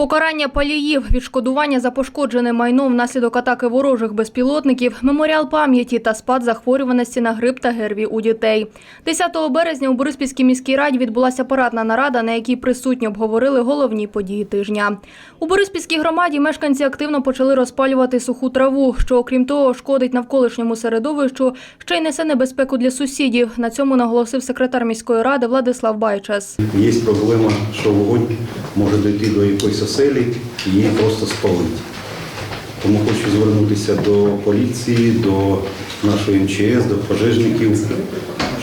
Покарання паліїв, відшкодування за пошкоджене майно внаслідок атаки ворожих безпілотників, меморіал пам'яті та спад захворюваності на грип та ГРВІ у дітей. 10 березня у Бориспільській міській раді відбулася парадна нарада, на якій присутні обговорили головні події тижня. У Бориспільській громаді мешканці активно почали розпалювати суху траву, що, окрім того, шкодить навколишньому середовищу, ще й несе небезпеку для сусідів. На цьому наголосив секретар міської ради Владислав Байчес. Є проблема, що вогонь може дойти до якоїсь оселі і її просто спалити. Тому хочу звернутися до поліції, до нашої МЧС, до пожежників,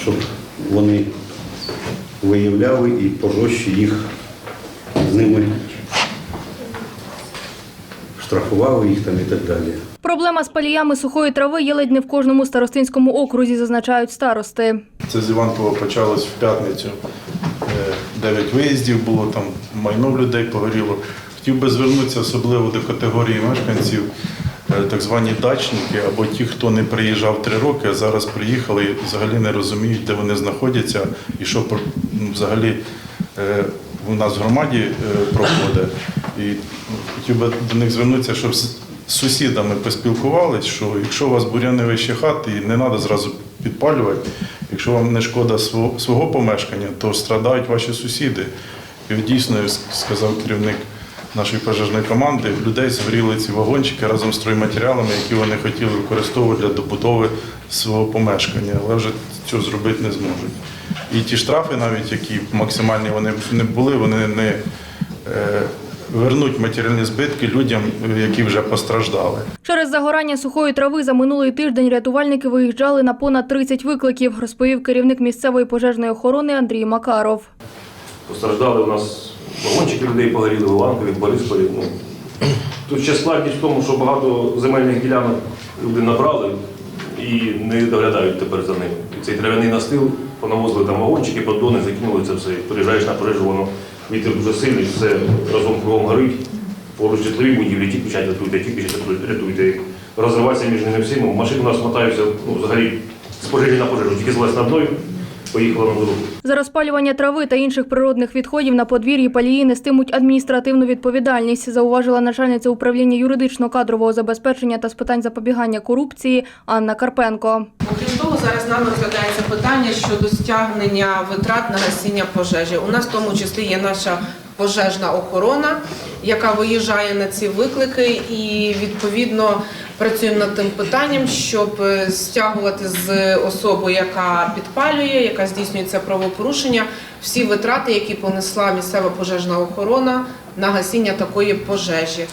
щоб вони виявляли і пожорстче їх з ними штрафували їх там і так далі. Проблема з паліями сухої трави є ледь не в кожному старостинському окрузі, зазначають старости. Це з Іванкова почалось в п'ятницю. Дев'ять виїздів було, там майно в людей погоріло. Хотів би звернутися особливо до категорії мешканців, е, так звані дачники, або ті, хто не приїжджав три роки, а зараз приїхали і взагалі не розуміють, де вони знаходяться і що ну, взагалі е, у нас в громаді е, проходить. І хотів би до них звернутися, щоб з сусідами поспілкувались, що якщо у вас буряни вище хати, і не треба зразу підпалювати. Якщо вам не шкода свого, помешкання, то страдають ваші сусіди. І дійсно, сказав керівник нашої пожежної команди, людей згоріли ці вагончики разом з стройматеріалами, які вони хотіли використовувати для добудови свого помешкання, але вже цього зробити не зможуть. І ті штрафи, навіть які максимальні вони не були, вони не е, вернуть матеріальні збитки людям, які вже постраждали. Через загорання сухої трави за минулий тиждень рятувальники виїжджали на понад 30 викликів, розповів керівник місцевої пожежної охорони Андрій Макаров. Постраждали у нас вагончики людей погоріли, в Іванкові, в Борисполі. Ну, тут ще складність в тому, що багато земельних ділянок люди набрали і не доглядають тепер за ним. І цей трав'яний настил, понавозили там вагончики, поддони, закинули це все. Приїжджаєш на пожежу, воно вітер дуже сильний, все разом кругом горить. Поруч житлові будівлі, ті кричать, рятуйте, ті кричать, рятуйте. Розриватися між ними всіма. Машини у нас мотаються ну, взагалі з пожежі на пожежу. Тільки злазь на одною, поїхала на другу. За розпалювання трави та інших природних відходів на подвір'ї палії нестимуть адміністративну відповідальність, зауважила начальниця управління юридично-кадрового забезпечення та з питань запобігання корупції Анна Карпенко. Окрім того, зараз нами розглядається питання щодо стягнення витрат на гасіння пожежі. У нас в тому числі є наша пожежна охорона, яка виїжджає на ці виклики, і відповідно працюємо над тим питанням, щоб е, стягувати з особи, яка підпалює, яка здійснює це правопорушення, всі витрати, які понесла місцева пожежна охорона на гасіння такої пожежі.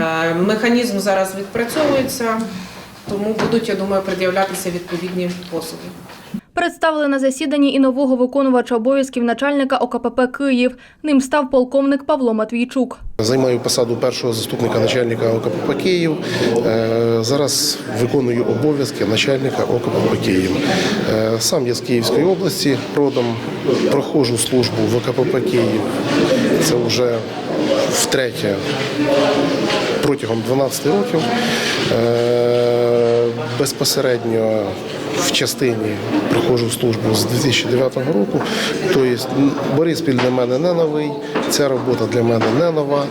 Е, Механізм зараз відпрацьовується. Тому будуть, я думаю, пред'являтися відповідні посуди. Представили на засіданні і нового виконувача обов'язків начальника ОКПП Київ. Ним став полковник Павло Матвійчук. Займаю посаду першого заступника начальника ОКПП Київ. Е, Зараз виконую обов'язки начальника ОКПП Київ. Е, Сам я з Київської області родом, проходжу службу в ОКПП Київ. Це вже втретє протягом 12 років. Е, Безпосередньо в частині проходжу службу з 2009 року. Тобто Бориспіль для мене не новий, ця робота для мене не нова.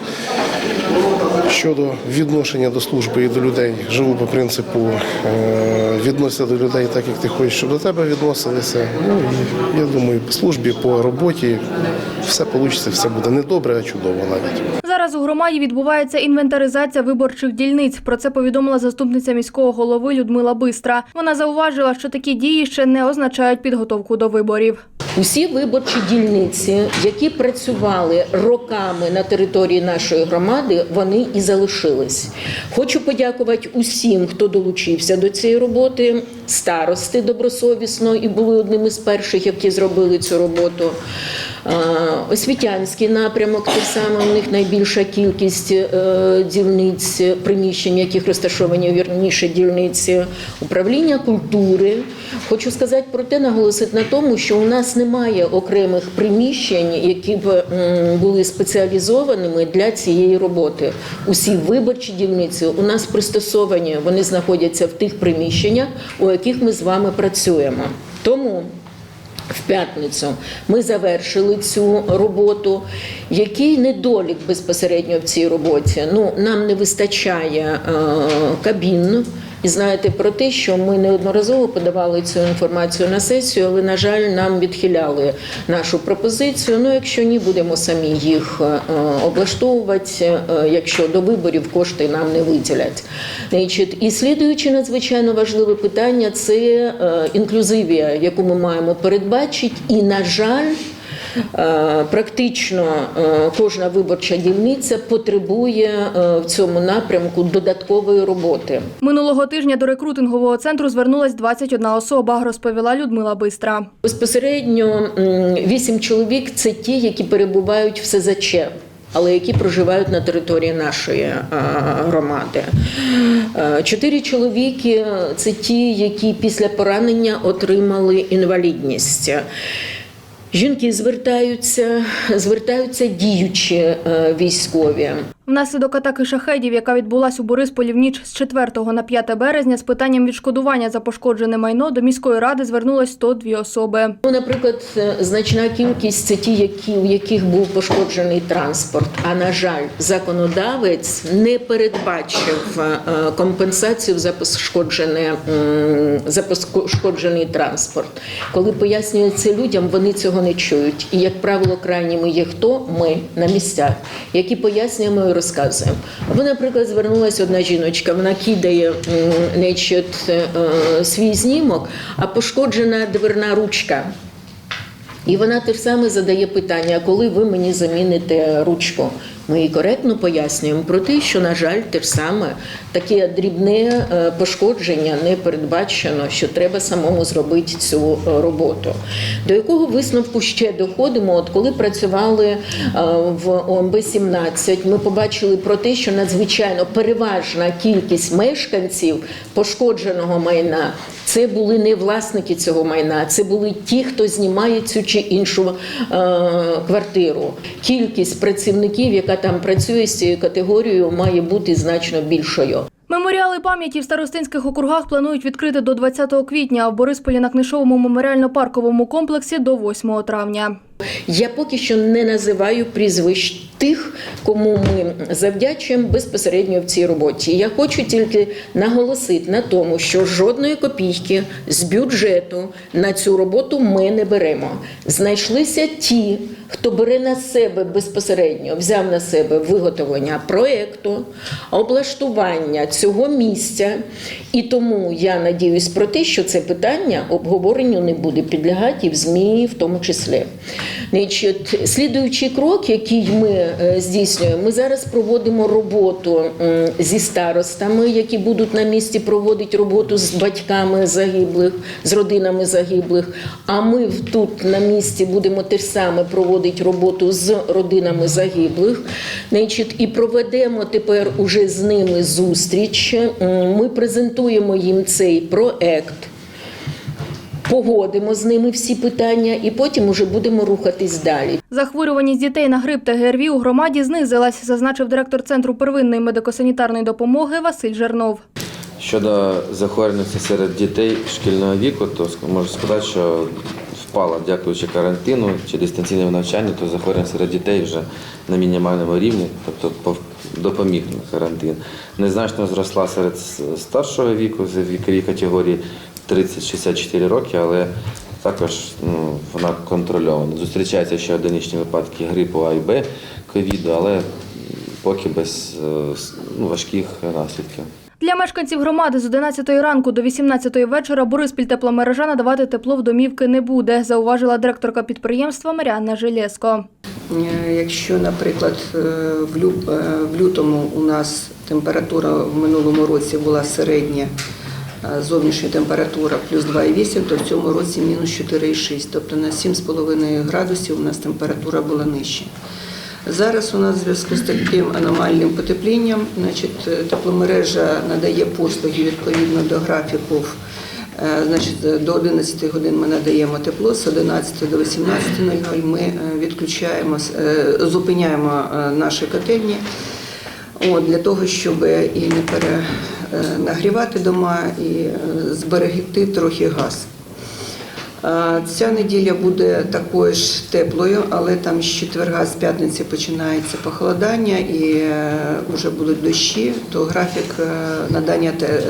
Щодо відношення до служби і до людей, живу по принципу е, відносися до людей так, як ти хочеш, щоб до тебе відносилися. Ну і я думаю, по службі, по роботі все вийде, все буде не добре, а чудово навіть. Зараз у громаді відбувається інвентаризація виборчих дільниць. Про це повідомила заступниця міського голови Людмила Бистра. Вона зауважила, що такі дії ще не означають підготовку до виборів. Усі виборчі дільниці, які працювали роками на території нашої громади, вони і залишились. Хочу подякувати усім, хто долучився до цієї роботи. Старости добросовісно і були одним із перших, які зробили цю роботу. Освітянський напрямок так само у них найбільша кількість е, дільниць, приміщень, яких розташовані вірніше дільниці управління культури. Хочу сказати про те, наголосити на тому, що у нас немає окремих приміщень, які б були спеціалізованими для цієї роботи. Усі виборчі дільниці у нас пристосовані, вони знаходяться в тих приміщеннях, у яких ми з вами працюємо. Тому В п'ятницю ми завершили цю роботу. Який недолік безпосередньо в цій роботі? Ну, нам не вистачає е, кабін. І знаєте про те, що ми неодноразово подавали цю інформацію на сесію, але, на жаль, нам відхиляли нашу пропозицію. Ну, якщо ні, будемо самі їх е, облаштовувати, е, якщо до виборів кошти нам не виділять. І слідуючи надзвичайно важливе питання це е, інклюзивія, яку ми маємо передбачити. І, на жаль, Практично е, кожна виборча дільниця потребує е, в цьому напрямку додаткової роботи. Минулого тижня до рекрутингового центру звернулась 21 особа, розповіла Людмила Бистра. Безпосередньо м, вісім чоловік це ті, які перебувають в СЗЧ. Але які проживають на території нашої е, громади. Е, Чотири чоловіки це ті, які після поранення отримали інвалідність. Жінки звертаються, звертаються діючі е, військові. Внаслідок атаки шахедів, яка відбулась у Борисполі в ніч з 4 на 5 березня, з питанням відшкодування за пошкоджене майно до міської ради звернулось 102 особи. Ну, наприклад, е, значна кількість це ті, які, у яких був пошкоджений транспорт. А на жаль, законодавець не передбачив е, компенсацію за пошкоджене за пошкоджений транспорт. Коли пояснюється людям, вони цього не чують. І як правило, крайніми є хто ми на місцях, які пояснюємо розказуємо. Або, наприклад, звернулася одна жіночка, вона кидає значить, е, е, свій знімок, а пошкоджена дверна ручка. І вона те ж саме задає питання, коли ви мені заміните ручку. Ми їй коректно пояснюємо про те, що, на жаль, те ж саме таке дрібне е, пошкодження не передбачено, що треба самому зробити цю е, роботу. До якого висновку ще доходимо? От коли працювали е, в ОМБ 17 ми побачили про те, що надзвичайно переважна кількість мешканців пошкодженого майна це були не власники цього майна, це були ті, хто знімає цю чи іншу квартиру. Кількість працівників, яка там працює з цією категорією, має бути значно більшою. Меморіали пам'яті в старостинських округах планують відкрити до 20 квітня, а в Борисполі на книжовому меморіально-парковому комплексі до 8 травня. Я поки що не називаю прізвищ тих, кому ми завдячуємо безпосередньо в цій роботі. Я хочу тільки наголосити на тому, що жодної копійки з бюджету на цю роботу ми не беремо. Знайшлися ті, хто бере на себе безпосередньо, взяв на себе виготовлення проекту, облаштування цього місця. І тому я надіюсь про те, що це питання обговоренню не буде підлягати і в ЗМІ в тому числі. Значить, слідуючий крок, який ми е, здійснюємо, ми зараз проводимо роботу зі старостами, які будуть на місці проводити роботу з батьками загиблих, з родинами загиблих. А ми тут на місці будемо те ж саме проводити роботу з родинами загиблих. Значить, і проведемо тепер уже з ними зустріч. Ми презентуємо їм цей проект погодимо з ними всі питання і потім уже будемо рухатись далі. Захворюваність дітей на грип та ГРВІ у громаді знизилась, зазначив директор Центру первинної медико-санітарної допомоги Василь Жернов. Щодо захворюваності серед дітей шкільного віку, то можу сказати, що впала, дякуючи карантину чи дистанційному навчанню, то захворюваність серед дітей вже на мінімальному рівні, тобто допоміг карантин. Незначно зросла серед старшого віку, з віковій категорії 30-64 роки, але також ну, вона контрольована. Зустрічаються ще одиничні випадки грипу А і Б, ковіду, але поки без е, ну, важких наслідків. Для мешканців громади з 11 ранку до 18 вечора Бориспіль тепломережа надавати тепло в домівки не буде, зауважила директорка підприємства Маріанна Желєско. Е, Якщо, наприклад, е, в е, лютому у нас температура в минулому році була середня, зовнішня температура плюс 2,8, то в цьому році мінус 4,6. Тобто на 7,5 градусів у нас температура була нижча. Зараз у нас в зв'язку з таким аномальним потеплінням, значить, е, тепломережа надає послуги відповідно до графіків. Е, Значить, до 11 годин ми надаємо тепло, з 11 до 18.00 ми е, відключаємо, е, зупиняємо е, наші котельні от, для того, щоб і не перенагрівати дома, і е, зберегти трохи газ. Е, Ця неділя буде такою ж теплою, але там з четверга, з п'ятниці починається похолодання і вже будуть дощі, то графік е, надання е,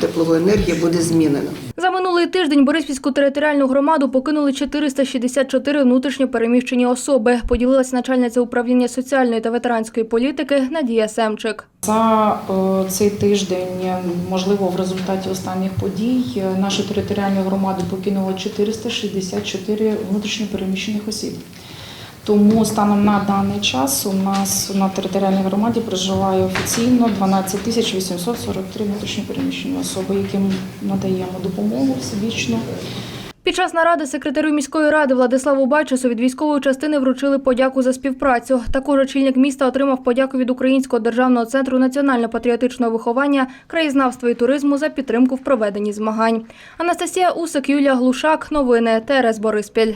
теплової енергії буде змінено. За минулий тиждень Бориспільську територіальну громаду покинули 464 внутрішньо переміщені особи, поділилася начальниця управління соціальної та ветеранської політики Надія Семчик. За е, цей тиждень, е, можливо, в результаті останніх подій е, нашу територіальну громаду покинуло 464 внутрішньо переміщених осіб. Тому станом на даний час у нас на територіальній громаді проживає офіційно 12 тисяч 843 внутрішньо переміщені особи, яким надаємо допомогу всебічну. Під час наради секретарю міської ради Владиславу Бачесу від військової частини вручили подяку за співпрацю. Також очільник міста отримав подяку від Українського державного центру національно-патріотичного виховання, краєзнавства і туризму за підтримку в проведенні змагань. Анастасія Усик, Юлія Глушак. Новини ТРС Бориспіль.